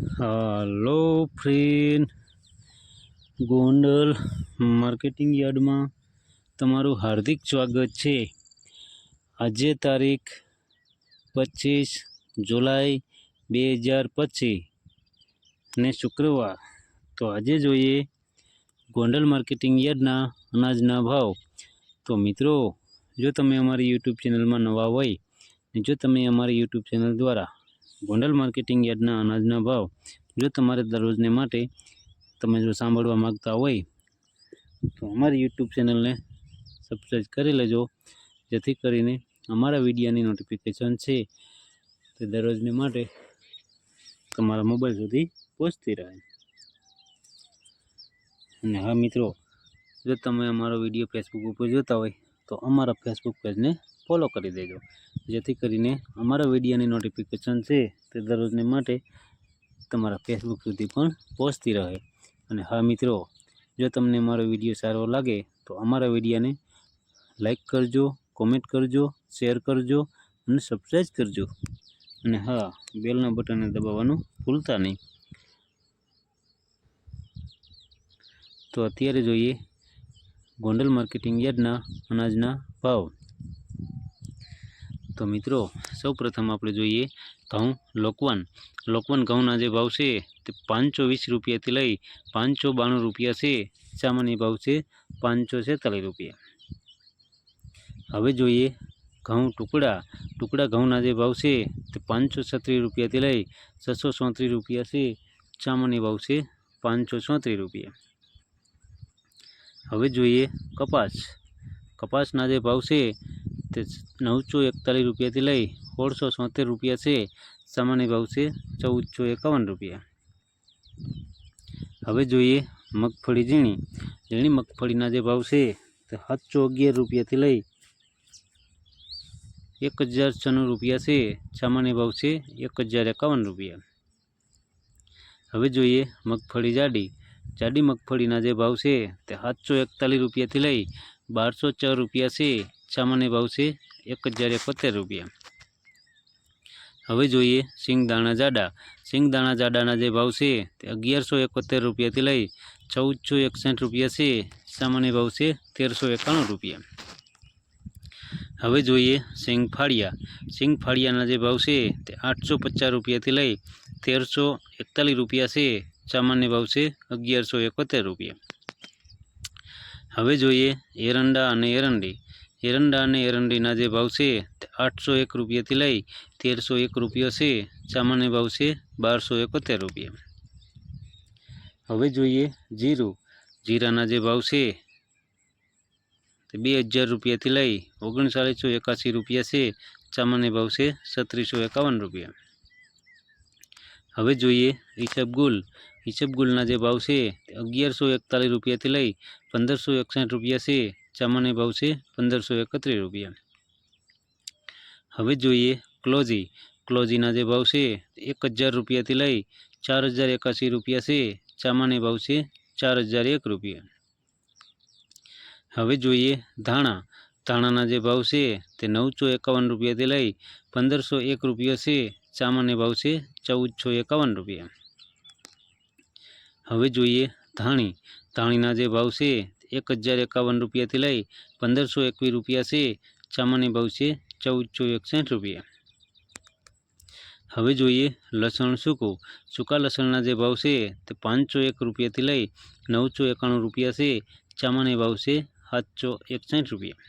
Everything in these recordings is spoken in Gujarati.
હાલો ફ્રેન્ડ. ગોંડલ માર્કેટિંગ યાર્ડમાં તમારું હાર્દિક સ્વાગત છે. આજે તારીખ પચીસ જુલાઈ બે હજાર પચીસ ને શુક્રવાર. તો આજે જોઈએ ગોંડલ માર્કેટિંગ યાર્ડના અનાજના ભાવ. તો મિત્રો, જો તમે અમારી યુટ્યુબ ચેનલમાં નવા હોય જો તમે અમારી યુટ્યુબ ચેનલ દ્વારા ગોંડલ માર્કેટિંગ યાર્ડના અનાજના ભાવ જો તમારે દરરોજને માટે તમે જો સાંભળવા માગતા હોય, તો અમારી યુટ્યુબ ચેનલને સબસ્ક્રાઈબ કરી લેજો, જેથી કરીને અમારા વિડીયાની નોટિફિકેશન છે તે દરરોજને માટે તમારા મોબાઈલ સુધી પહોંચતી રહે. અને હા મિત્રો, જો તમે અમારો વીડિયો ફેસબુક ઉપર જોતા હોય, તો અમારા ફેસબુક પેજને ફોલો કરી દેજો. જેથી કરીને અમારા વિડીયોની નોટિફિકેશન છે તે દરરોજને માટે તમારા ફેસબુક સુધી પણ પહોંચતી રહે. અને હા મિત્રો, જો તમને મારો વીડિયો સારો લાગે, તો અમારા વિડીયોને લાઈક કરજો કોમેન્ટ કરજો શેર કરજો અને સબસ્ક્રાઈબ કરજો. અને હા, બેલના બટનને દબાવવાનું ભૂલતા નહીં. તો અત્યારે જોઈએ ગોંડલ માર્કેટિંગ યાર્ડના અનાજના ભાવ. તો મિત્રો સૌ પ્રથમ આપણે જોઈએ ઘઉં લોકવન. લોકવન ઘઉંના જે ભાવ છે તે પાંચસો વીસ રૂપિયાથી લઈ પાંચસો બાણું રૂપિયા છે. સામાન્ય ભાવ છે પાંચસો છેતાલીસ રૂપિયા. હવે જોઈએ ઘઉં ટુકડા. ટુકડા ઘઉંના જે ભાવ છે તે પાંચસો છત્રીસ રૂપિયાથી લઈ છસો ચોત્રીસ રૂપિયા છે. સામાન્ય ભાવ છે પાંચસો ચોત્રીસ રૂપિયા. હવે જોઈએ કપાસ. કપાસના જે ભાવ છે નવસો એકતાલીસ રૂપિયાથી લઈ સોળસો છોતેર રૂપિયા છે. સામાન્ય ભાવ છે ચૌદસો એકાવન રૂપિયા. હવે જોઈએ મગફળી ઝીણી. ઝીણી મગફળીના જે ભાવ છે તે સાતસો અગિયાર રૂપિયાથી લઈ એક હજાર છન્નું રૂપિયા છે. સામાન્ય ભાવ છે એક હજાર એકાવન રૂપિયા. હવે જોઈએ મગફળી જાડી. જાડી મગફળીના જે ભાવ છે તે સાતસો એકતાલીસ રૂપિયાથી લઈ બારસો ચાર રૂપિયા છે. સામાન્ય ભાવ છે એક હજાર એકોતેર રૂપિયા. હવે જોઈએ સિંગદાણા જાડા. સિંગદાણા જાડાના જે ભાવ છે તે અગિયારસો એકોતેર રૂપિયાથી લઈ ચૌદસો એકસઠ રૂપિયા છે. સામાન્ય ભાવ છે તેરસો એકાણું રૂપિયા. હવે જોઈએ સિંગ ફાળિયા સિંગ ફાળિયાના જે ભાવ છે તે આઠસો પચાસ રૂપિયાથી લઈ તેરસો એકતાલીસ રૂપિયા છે. સામાન્ય ભાવ છે અગિયારસો એકોતેર રૂપિયા. હવે જોઈએ એરંડા અને એરંડી. એરંડા અને એરંડીના જે ભાવ છે તે આઠસો એક રૂપિયાથી લઈ તેરસો એક રૂપિયા છે. સામાન્ય ભાવ છે બારસો એકોતેર રૂપિયા. હવે જોઈએ જીરું. જીરાના જે ભાવ છે તે બે હજાર રૂપિયાથી લઈ ઓગણચાળીસો એકાસી રૂપિયા છે. સામાન્ય ભાવ છે છત્રીસો એકાવન રૂપિયા. હવે જોઈએ ઈસબગુલ ઈસબગુલના જે ભાવ છે તે અગિયારસો એકતાલીસ રૂપિયાથી લઈ પંદરસો એકસઠ રૂપિયા છે. સામાન્ય ભાવ છે પંદરસો એકત્રીસ રૂપિયા. હવે જોઈએ ક્લોઝી. ક્લોઝીના જે ભાવ છે એક હજાર રૂપિયાથી લઈ ચાર હજાર એકાસી રૂપિયા છે. ચામાની ભાવ છે ચાર હજાર એક રૂપિયા. હવે જોઈએ ધાણા. ધાણાના જે ભાવ છે તે નવસો એકાવન રૂપિયાથી લઈ પંદરસો એક રૂપિયા છે. ચામાની ભાવ છે ચૌદસો એકાવન રૂપિયા. હવે જોઈએ ધાણી. ધાણીના જે ભાવ છે એક હજાર એકાવન રૂપિયાથી લઈ પંદરસો એકવીસ રૂપિયા છે સામાન્ય ભાવ છે ચૌદસો એકસઠ રૂપિયા હવે જોઈએ લસણ સૂકું સૂકા લસણના જે ભાવ છે તે પાંચસો એક રૂપિયાથી લઈ નવસો એકાણું રૂપિયા છે સામાન્ય ભાવ છે સાતસો એકસઠ રૂપિયા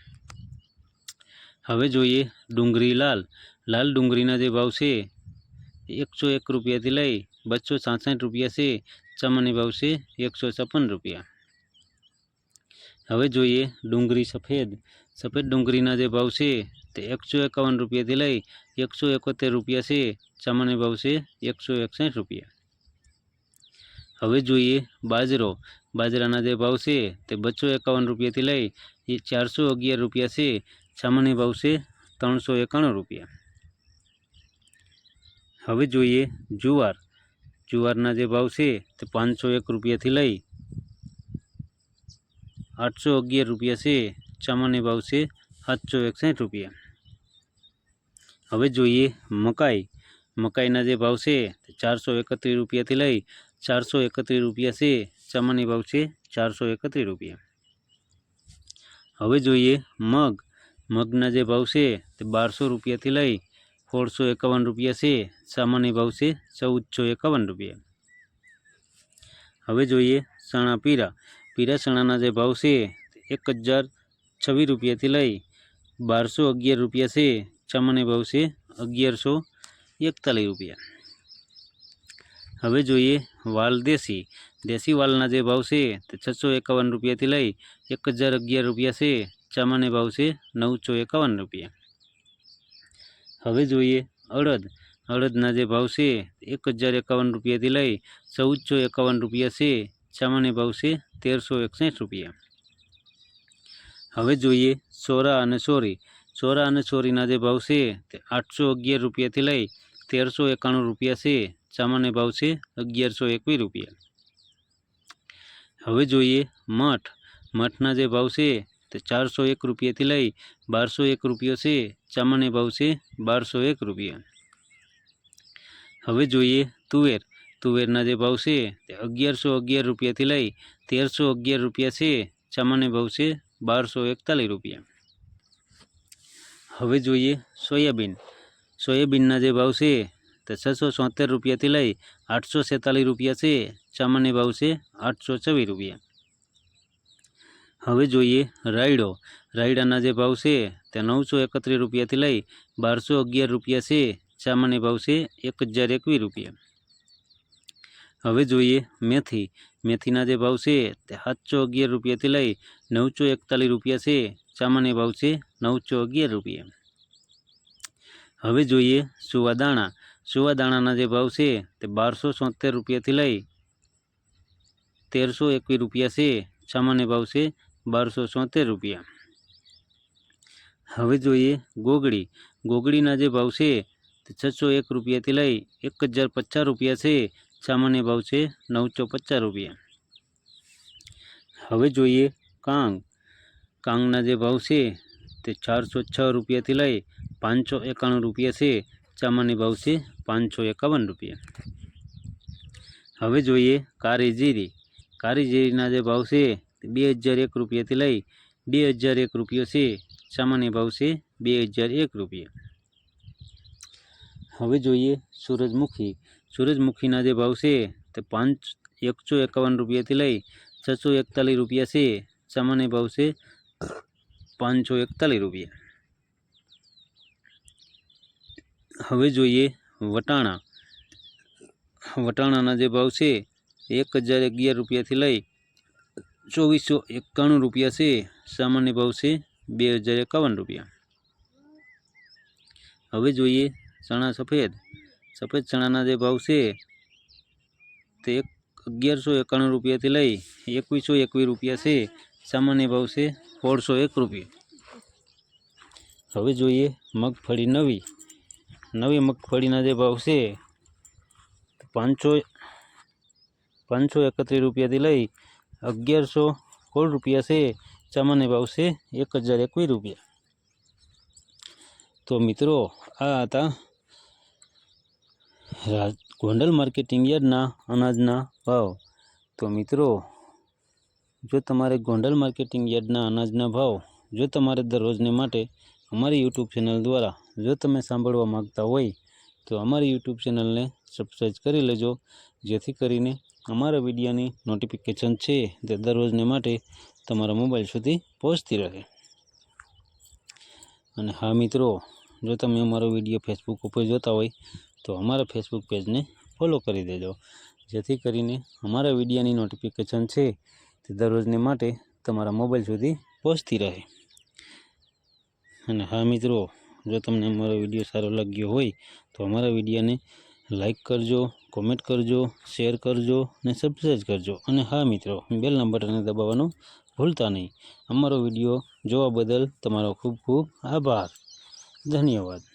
હવે જોઈએ ડુંગળી લાલ લાલ ડુંગળીના જે ભાવ છે એકસો એક રૂપિયાથી લઈ બસો સાસઠ રૂપિયા છે સામાન્ય ભાવ છે એકસો છપ્પન રૂપિયા હવે જોઈએ ડુંગળી સફેદ. સફેદ ડુંગળીના જે ભાવ છે તે એકસો એકાવન રૂપિયાથી લઈ એકસો એકોતેર રૂપિયા છે. સામાન્ય ભાવ છે એકસો એકસઠ રૂપિયા. હવે જોઈએ બાજરો. બાજરાના જે ભાવ છે તે બસો એકાવન રૂપિયાથી લઈ એ ચારસો અગિયાર રૂપિયા છે. સામાન્ય ભાવ છે ત્રણસો એકાણું રૂપિયા. હવે જોઈએ જુવાર. જુવારના જે ભાવ છે તે પાંચસો એક રૂપિયાથી લઈ આઠસો અગિયાર રૂપિયા છે સામાન્ય ભાવ છે સાતસો એકસઠ રૂપિયા. હવે જોઈએ મકાઈ. મકાઈના જે ભાવ છે ચારસો એકત્રીસ રૂપિયાથી લઈ ચારસો એકત્રીસ રૂપિયા છે સામાન્ય ભાવ છે ચારસો એકત્રીસ રૂપિયા. હવે જોઈએ મગ. મગના જે ભાવ છે તે બારસો રૂપિયાથી લઈ સોળસો એકાવન રૂપિયા છે સામાન્ય ભાવ છે ચૌદસો એકાવન રૂપિયા. હવે જોઈએ ચણા પીરા. પીરા ચણાના જે ભાવ છે, એક હજાર છવ્વીસ રૂપિયાથી લઈ બારસો અગિયાર રૂપિયા છે. સામાન્ય ભાવ છે અગિયારસો એકતાલીસ રૂપિયા. હવે જોઈએ વાલ દેશી. દેશી વાલના જે ભાવ છે તે છસો એકાવન રૂપિયાથી લઈ એક હજાર અગિયાર રૂપિયા છે. સામાન્ય ભાવ છે નવસો એકાવન રૂપિયા. હવે જોઈએ અડદ. અડદના જે ભાવ છે, એક હજાર એકાવન રૂપિયાથી લઈ ચૌદસો એકાવન રૂપિયા છે. સામાન્ય ભાવ છે તેરસો એકસઠ રૂપિયા. હવે જોઈએ સોરા અને સોરી. સોરા અને સોરીના જે ભાવ છે તે આઠસો અગિયાર રૂપિયાથી લઈ તેરસો એકાણું રૂપિયા છે. સામાન્ય ભાવ છે અગિયારસો એકવીસ રૂપિયા. હવે જોઈએ મઠ. મઠના જે ભાવ છે તે ચારસો એક રૂપિયાથી લઈ બારસો એક રૂપિયો છે. સામાન્ય ભાવ છે બારસો એક રૂપિયા. હવે જોઈએ તુવેર. તુવેરના જે ભાવ છે તે અગિયારસો અગિયાર રૂપિયાથી લઈ તેરસો અગિયાર રૂપિયા છે. સામાન્ય ભાવ છે બારસો એકતાલીસ રૂપિયા. હવે જોઈએ સોયાબીન. સોયાબીનના જે ભાવ છે તે છસો સોતેર રૂપિયાથી લઈ આઠસો છેતાલીસ રૂપિયા છે. સામાન્ય ભાવ છે આઠસો છવ્વીસ રૂપિયા. હવે જોઈએ રાયડો. રાયડાના જે ભાવ છે તે નવસો એકત્રીસ રૂપિયાથી લઈ બારસો અગિયાર રૂપિયા છે. સામાન્ય ભાવ છે એક હજાર એકવીસ રૂપિયા. હવે જોઈએ મેથી. મેથીના જે ભાવ છે તે સાતસો અગિયાર રૂપિયાથી લઈ નવસો એકતાલીસ રૂપિયા છે. સામાન્ય ભાવ છે નવસો અગિયાર રૂપિયા. હવે જોઈએ સુવાદાણા સુવાદાણાના જે ભાવ છે તે બારસો સોતેર રૂપિયાથી લઈ તેરસો એકવીસ રૂપિયા છે. સામાન્ય ભાવ છે બારસો સોતેર રૂપિયા. હવે જોઈએ ગોગડી. ગોગડીના જે ભાવ છે તે છસો એક રૂપિયાથી લઈ એક હજાર પચાસ રૂપિયા છે. સામાન્ય ભાવ છે નવસો પચાસ રૂપિયા. હવે જોઈએ કાંગ. કાંગના જે ભાવ છે તે ચારસો છ રૂપિયાથી લઈ પાંચસો એકાણું રૂપિયા છે. સામાન્ય ભાવ છે પાંચસો એકાવન રૂપિયા. હવે જોઈએ કાળી જીરી કાળી જીરીના જે ભાવ છે તે બે હજાર એક રૂપિયાથી લઈ બે હજાર એક રૂપિયો છે. સામાન્ય ભાવ છે બે હજાર એક રૂપિયા. હવે જોઈએ સૂરજમુખી. સૂરજમુખીના જે ભાવ છે તે પાંચ, એકસો એકાવન રૂપિયાથી લઈ છસો એકતાલીસ રૂપિયા છે. સામાન્ય ભાવ છે પાંચસો એકતાલીસ રૂપિયા. હવે જોઈએ વટાણા. વટાણાના જે ભાવ છે એક હજાર અગિયાર રૂપિયાથી લઈ ચોવીસો એકાણું રૂપિયા છે. સામાન્ય ભાવ છે બે હજાર એકાવન રૂપિયા. હવે જોઈએ ચણા સફેદ. સફેદ ચણાના જે ભાવ છે, તે એક અગિયારસો એકાણું રૂપિયાથી લઈ એકવીસો એકવીસ રૂપિયા છે. સામાન્ય ભાવ છે સોળસો એક રૂપિયા. હવે જોઈએ મગફળી નવી. નવી મગફળીના જે ભાવ છે પાંચસો પાંચસો એકત્રીસ રૂપિયાથી લઈ અગિયારસો સોળ રૂપિયા છે. સામાન્ય ભાવ છે એક હજાર એકવીસ રૂપિયા. તો મિત્રો, આ હતા રાજ, ગોંડલ માર્કેટિંગ યાર્ડના અનાજના ભાવ. તો મિત્રો, જો તમારે ગોંડલ માર્કેટિંગ યાર્ડના અનાજના ભાવ જો તમારે દરરોજને માટે અમારી યુટ્યુબ ચેનલ દ્વારા જો તમે સાંભળવા માગતા હોય, તો અમારી યુટ્યુબ ચેનલને સબસ્ક્રાઈબ કરી લેજો. જેથી કરીને અમારા વિડીયોની નોટિફિકેશન છે તે દરરોજને માટે તમારા મોબાઈલ સુધી પહોંચતી રહે. અને હા મિત્રો, જો તમે અમારો વીડિયો ફેસબુક ઉપર જોતા હોય તો અમારા ફેસબુક પેજને ફોલો કરી દેજો. જેથી કરીને અમારા વિડીયાની નોટિફિકેશન છે તે દરરોજને માટે તમારા મોબાઈલ સુધી પહોંચતી રહે. અને હા મિત્રો, જો તમને અમારો વીડિયો સારો લાગ્યો હોય, તો અમારા વિડીયાને લાઈક કરજો કોમેન્ટ કરજો શેર કરજો અને સબસ્ક્રાઈબ કરજો. અને હા મિત્રો બેલના બટનને દબાવવાનું ભૂલતા નહીં. અમારો વીડિયો જોવા બદલ તમારો ખૂબ ખૂબ આભાર. ધન્યવાદ.